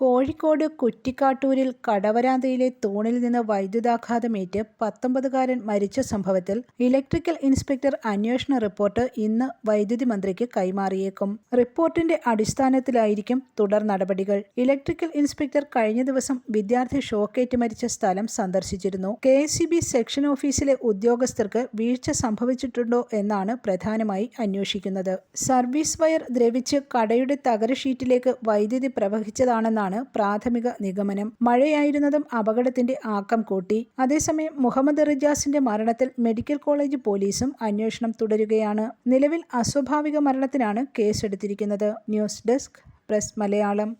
കോഴിക്കോട് കുറ്റിക്കാട്ടൂരിൽ കടവരാന്തയിലെ തൂണിൽ നിന്ന് വൈദ്യുതാഘാതമേറ്റ് പത്തൊമ്പതുകാരൻ മരിച്ച സംഭവത്തിൽ ഇലക്ട്രിക്കൽ ഇൻസ്പെക്ടർ അന്വേഷണ റിപ്പോർട്ട് ഇന്ന് വൈദ്യുതി മന്ത്രിക്ക് കൈമാറിയേക്കും. റിപ്പോർട്ടിന്റെ അടിസ്ഥാനത്തിലായിരിക്കും തുടർ നടപടികൾ. ഇലക്ട്രിക്കൽ ഇൻസ്പെക്ടർ കഴിഞ്ഞ ദിവസം വിദ്യാർത്ഥി ഷോക്കേറ്റ് മരിച്ച സ്ഥലം സന്ദർശിച്ചിരുന്നു. കെ സെക്ഷൻ ഓഫീസിലെ ഉദ്യോഗസ്ഥർക്ക് വീഴ്ച സംഭവിച്ചിട്ടുണ്ടോ എന്നാണ് പ്രധാനമായി അന്വേഷിക്കുന്നത്. സർവീസ് വയർ ദ്രവിച്ച് കടയുടെ തകര ഷീറ്റിലേക്ക് വൈദ്യുതി പ്രവഹിച്ചതാണെന്നാണ് പ്രാഥമിക നിഗമനം. മഴയായിരുന്നതും അപകടത്തിന്റെ ആക്കം കൂട്ടി. അതേസമയം മുഹമ്മദ് റിജാസിന്റെ മരണത്തിൽ മെഡിക്കൽ കോളേജ് പോലീസും അന്വേഷണം തുടരുകയാണ്. നിലവിൽ അസ്വാഭാവിക മരണത്തിനാണ് കേസെടുത്തിരിക്കുന്നത്. News desk press Malayalam.